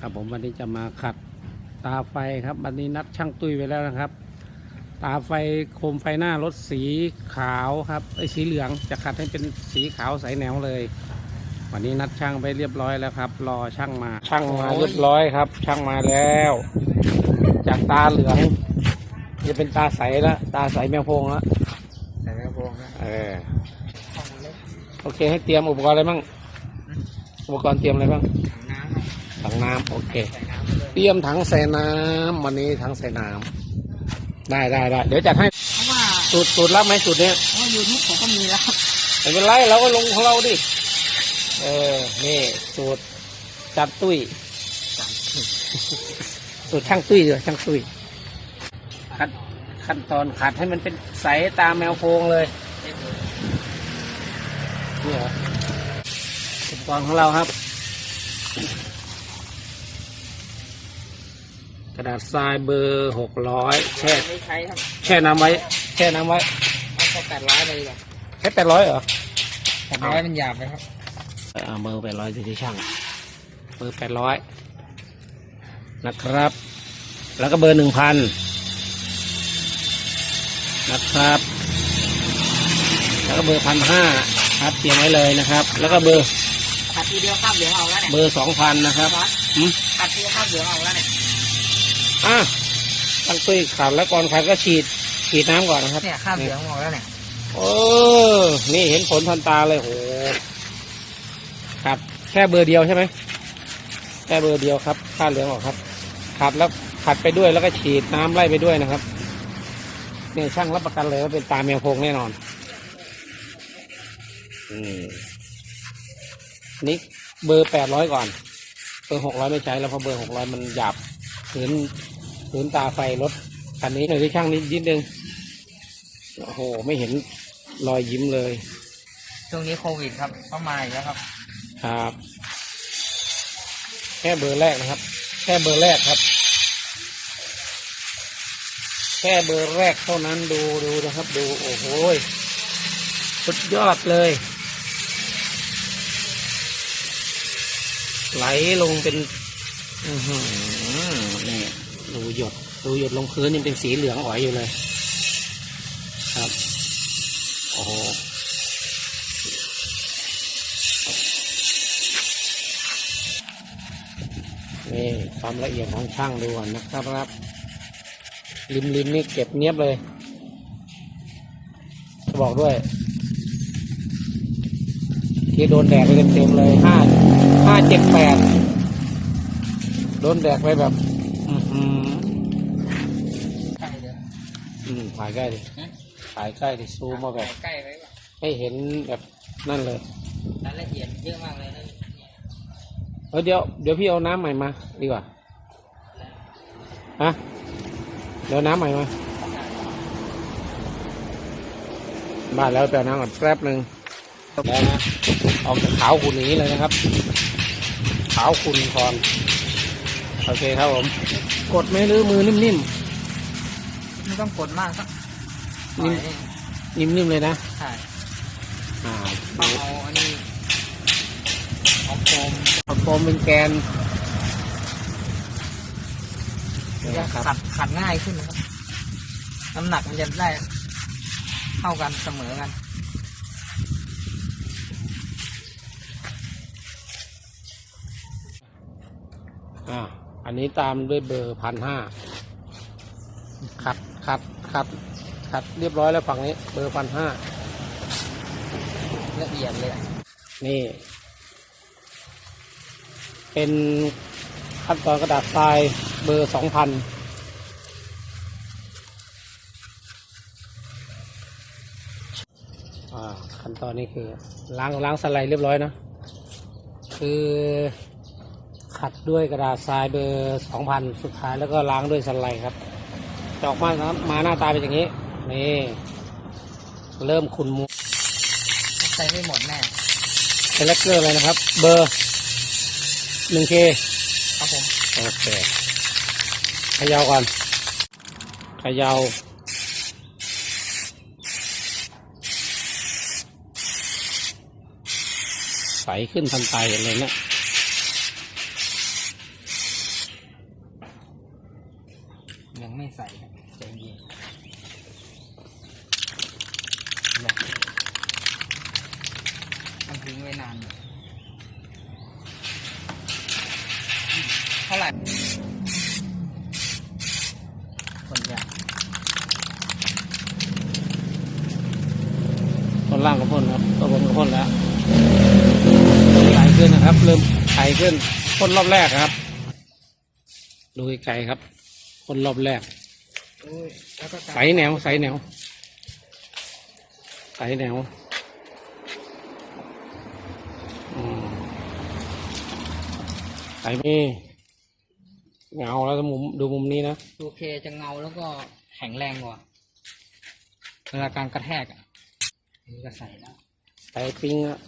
ครับผมวันนี้จะมาขัดตาไฟครับวันนี้นัดช่างตุ้ยไว้แล้วนะครับ ตาไฟโคมไฟหน้ารถสีขาวครับไอ้ยสีเหลืองจะขัดให้เป็นสีขาวใสแนวเลย วันนี้นัดช่างไปเรียบร้อยแล้วครับ รอช่างมาช่างมาเรียบร้อยครับ ช่างมาแล้ว จากตาเหลือง จะเป็นตาใสแล้วตาใสแมวโพงแล้วแต่กระโปรงนะเออห้องเล็กโอเคให้เตรียมอุปกรณ์อะไรบ้างอุปกรณ์เตรียมอะไรบ้าง ถังน้ำครับถังน้ำโอเคใส่น้ำไปเลยเตรียมถังใส่น้ำวันนี้ถังใส่น้ำได้ได้ได้เดี๋ยวจัดให้เพราะว่าสูตรสูตรรับไหมสูตรเนี้ยเพราะว่ายูทูบผมก็มีแล้วครับไม่เป็นไรเราก็ลงของเราดิเออนี่สูตรจัดตุ้ยสูตรช่างตุ้ยเลยช่างตุ้ยขั้นขั้นตอนขัดให้มันเป็นใสตามแมวโพงเลยนี่เหรออุปกรณ์ของเราครับ กระดาษทรายเบอร์หกร้อยแช่ไม่ใช้ครับแช่น้ำไว้ แช่น้ำไว้เอาแค่แปดร้อยเลยดีกว่าแค่แปดร้อยเหรอแปดร้อยมันหยาบไปครับเอาเบอร์แปดร้อยที่ช่างเบอร์แปดร้อยนะครับ แล้วก็เบอร์หนึ่งพันนะครับ แล้วก็เบอร์พันห้าครับเตรียมไว้เลยนะครับ แล้วก็เบอร์ขัดทีเดียวข้ามเหลืองเอาแล้วเนี่ยเบอร์สองพันนะครับร้อยอืม ขัดทีเดียวข้ามเหลืองเอาแล้วเนี่ย อะตั้งตุ้ยขัดแล้วก่อนขัดก็ฉีดฉีดน้ำก่อนนะครับเนี่ยข้ามเหลืองเอาแล้วเนี่ยโอ้นี่เห็นผลทันตาเลยโหครับ แค่เบอร์เดียวใช่ไหมแค่เบอร์เดียวครับค่าเหลืองออกครับขัดแล้วขัดไปด้วยแล้วก็ฉีดน้ำไล่ไปด้วยนะครับเนี่ยช่างรับประกันเลยว่าเป็นตาแมวโพงแน่นอนอืมนี่เบอร์แปดร้อยก่อน เบอร์หกร้อยไม่ใช้แล้วเพราะเบอร์หกร้อยมันหยาบผืน ผืนตาไฟรถคันนี้หน่อยที่ช่างนิดนิดนึงโอ้โห ไม่เห็นรอยยิ้มเลย ช่วงนี้โควิดครับเข้ามาอีกแล้วครับ ครับ แค่เบอร์แรกนะครับ แค่เบอร์แรกครับ แค่เบอร์แรกเท่านั้นดูดูนะครับ ดูโอ้โหยสุดยอดเลย ไหลลงเป็น อือหือนี่ ดูหยดดูหยดลงพื้นยังเป็นสีเหลืองอ๋อยอยู่เลย ครับ โอ้โหนี่ความละเอียดของช่างดูก่อนนะครับริมริมนี่เก็บเนียบเลยจะบอกด้วย ที่โดนแดดไปเต็มๆเลยห้าห้าเจ็ดแปดโดนแดดไปแบบ อือหือใกล้เลยอืมถ่ายใกล้ดิถ่ายใกล้ดิซูมมาแบบ ใกล้ไว้ป่ะให้เห็นแบบนั่นเลยรายละเอียดเยอะมากเลยนะเนี่ยเออเดี๋ยวเดี๋ยวพี่เอาน้ำใหม่มาดีกว่าฮะเดี๋ยวน้ำใหม่มาบ้านแล้วแต่น้ำก่อนแป๊บหนึ่งแล้วนะออกจากขาวขุ่นอย่างนี้เลยนะครับ ขาวขุ่นก่อน โอเคครับผม กดไหมหรือมือนิ่มไม่ต้องกดมากสักนิ่มๆนิ่มๆเลยนะ ใช่อ่าเอาเอาอันนี้เอาโฟมเอาโฟมเป็นแกนนี่จะนะครับขัดขัดง่ายขึ้นนะครับ น้ำหนักมันจะได้เท่ากันเสมอกันอ่า อันนี้ตามด้วยเบอร์พันห้าขัดขัดขัดขัดเรียบร้อยแล้วฝั่งนี้ เบอร์พันห้าละเอียดเลยนี่ เป็นขั้นตอนกระดาษทรายเบอร์สองพันขั้นตอนนี้คือล้างล้างสไลด์เรียบร้อยนะ คือ ขัดด้วยกระดาษทรายเบอร์สองพันสุดท้ายแล้วก็ล้างด้วยสไลด์ครับจะออกมามาหน้าตาเป็นอย่างนี้ นี่ เริ่มขุนมูใส่ไม่หมดแน่เซเลกเกอร์เลยนะครับ เบอร์หนึ่งเคครับผมโอเคเขยาวก่อนเขยาวใสขึ้นทันตาเห็นเลยเนะ ยังไม่ ใส่ครับใจเย็นนะต้องทิ้งไว้นานเท่าไหร่คนใหญ่ตอนล่างก็พ่นครับตัวบนก็พ่นแล้วไหลขึ้นนะครับ เริ่มไถขึ้นพ่นรอบแรกครับดูไกลครับพ่นรอบแรก ใสแนวใสแนวใสแนวอืมใสมีเงาแล้วมุมดูมุมนี้นะดูเคจะเงาแล้วก็แข็งแรงกว่าเวลาการกระแทกอะอันนี่ก็ใส่แล้วใสปิงอะ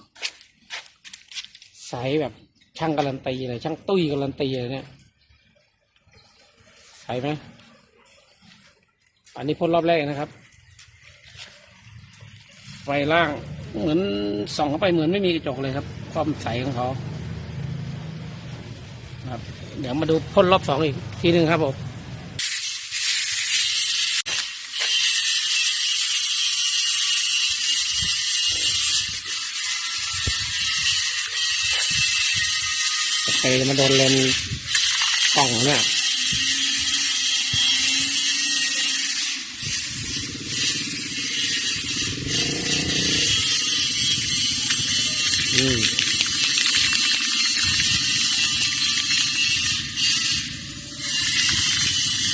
ใสแบบช่างการันตีเลยช่างตุ้ยการันตีเลยเนี่ยใสไหม อันนี้พ่นรอบแรกนะครับ ไฟล่างเหมือนส่องเข้าไปเหมือนไม่มีกระจกเลยครับ ความใสของเขาครับ เดี๋ยวมาดูพ่นรอบสองอีกทีหนึ่งครับผมไปมาโดนเลนกล้องเนี่ย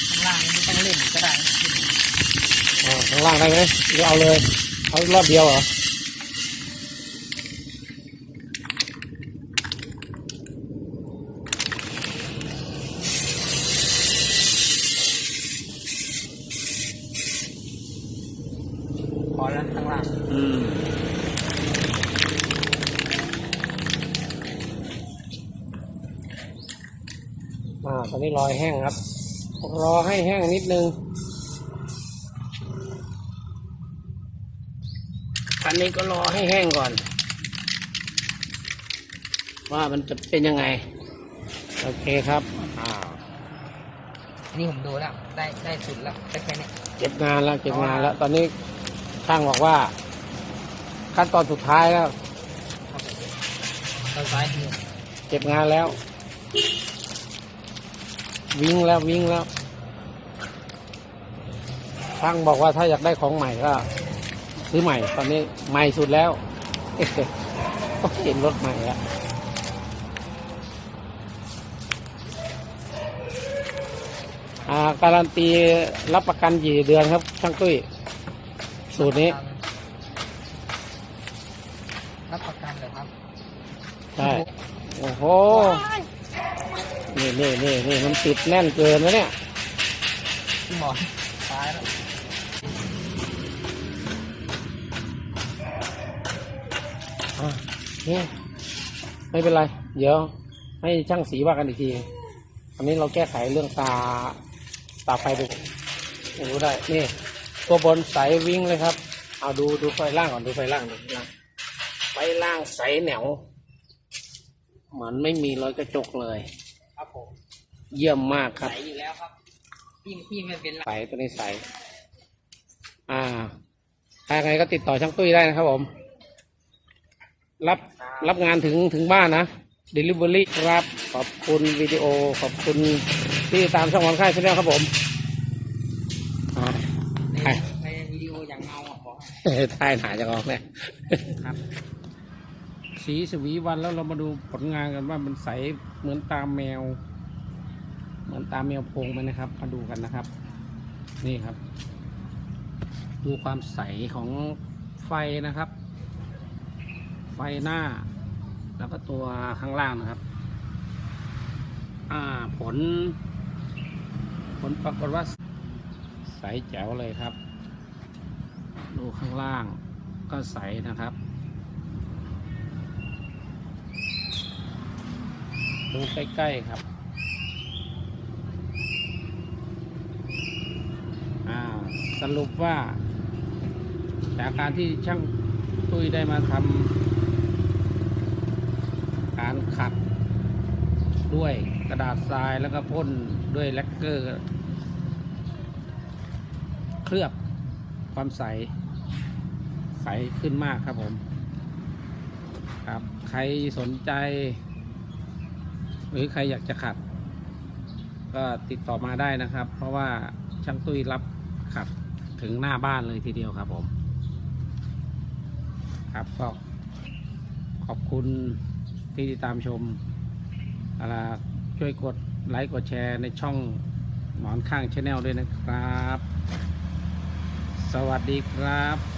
ข้างล่างนี่ไม่ต้องเล่นก็ได้นะขึ้นมาอ่าข้างล่างได้ไหมหรือเอาเลย เอารอบเดียวเหรอพอแล้วข้างล่าง อืม อ่าตอนนี้รอยแห้งครับ รอให้แห้งนิดนึง อันนี้ก็รอให้แห้งก่อน ว่ามันจะเป็นยังไง โอเคครับอ่าอันนี้ผมดูแล้ว ได้ได้สุดแล้วได้แค่เนี้ยเก็บงานแล้วเก็บงานแล้ว ตอนนี้ช่างบอกว่า ขั้นตอนสุดท้ายแล้วครับตอนซ้ายคือเก็บงานแล้ว วิ่งแล้ววิ่งแล้วช่างบอกว่าถ้าอยากได้ของใหม่ก็ ซื้อใหม่ตอนนี้ใหม่สุดแล้วก็เห็นรถใหม่แล้วอ่าการันตีรับประกันกี่เดือนครับ ช่างตุ้ย สูตรนี้ รับประกันเลยครับ ใช่ โอ้โห นี่นี่นี่นี่มันติดแน่นเกินแล้วเนี่ยพี่หมอนซ้ายแล้วอะนี่ไม่เป็นไร เดี๋ยว ให้ช่างสีว่ากันอีกทีอันนี้เราแก้ไขเรื่องตาตาไฟดูดูได้ นี่ตัวบนใสวิ่งเลยครับ เอาดูดูไฟล่างก่อนดูไฟล่างดูไฟล่างไฟล่างใสแหนวเหมือนไม่มีรอยกระจกเลยครับ ผมเยี่ยมมากคใสรับอยู่แล้วครับพี่พี่ไม่เป็นไรใสตัวนี้ใสอ่าถ้าไงก็ติดต่อช่างตุ้ยได้นะครับผม รับรับงานถึงถึงบ้านนะ Delivery ครับ ขอบคุณวิดีโอ ขอบคุณที่ตามช่องวันค่ายชาแนลครับผมอ่าในใช่ในวิดีโออย่างเงาอะบอกให้ท้ายหนาจะออกเนี่ยครับ สีสวีวันแล้วเรามาดูผลงานกันว่ามันใสเหมือนตามแมว เหมือนตามแมวโพงไหมนะครับ มาดูกันนะครับ นี่ครับ ดูความใสของไฟนะครับ ไฟหน้า แล้วก็ตัวข้างล่างนะครับ อ่าผล ผลปรากฏว่าใสแจ๋วเลยครับ ดูข้างล่างก็ใสนะครับ ดูใกล้ ๆ ครับ สรุปว่า จากการที่ช่างตุ้ยได้มาทำการขัดด้วยกระดาษทรายแล้วก็พ่นด้วยแลกเกอร์ เคลือบความใส ใสขึ้นมากครับผม ครับ ใครสนใจ หรือใครอยากจะขัด ก็ติดต่อมาได้นะครับ เพราะว่าช่างตุ้ยรับขัดถึงหน้าบ้านเลยทีเดียวครับผม ครับก็ขอบคุณที่ติดตามชมอาล่ะช่วยกดไลค์กดแชร์ในช่องหมอนข้างชาแนลด้วยนะครับ สวัสดีครับ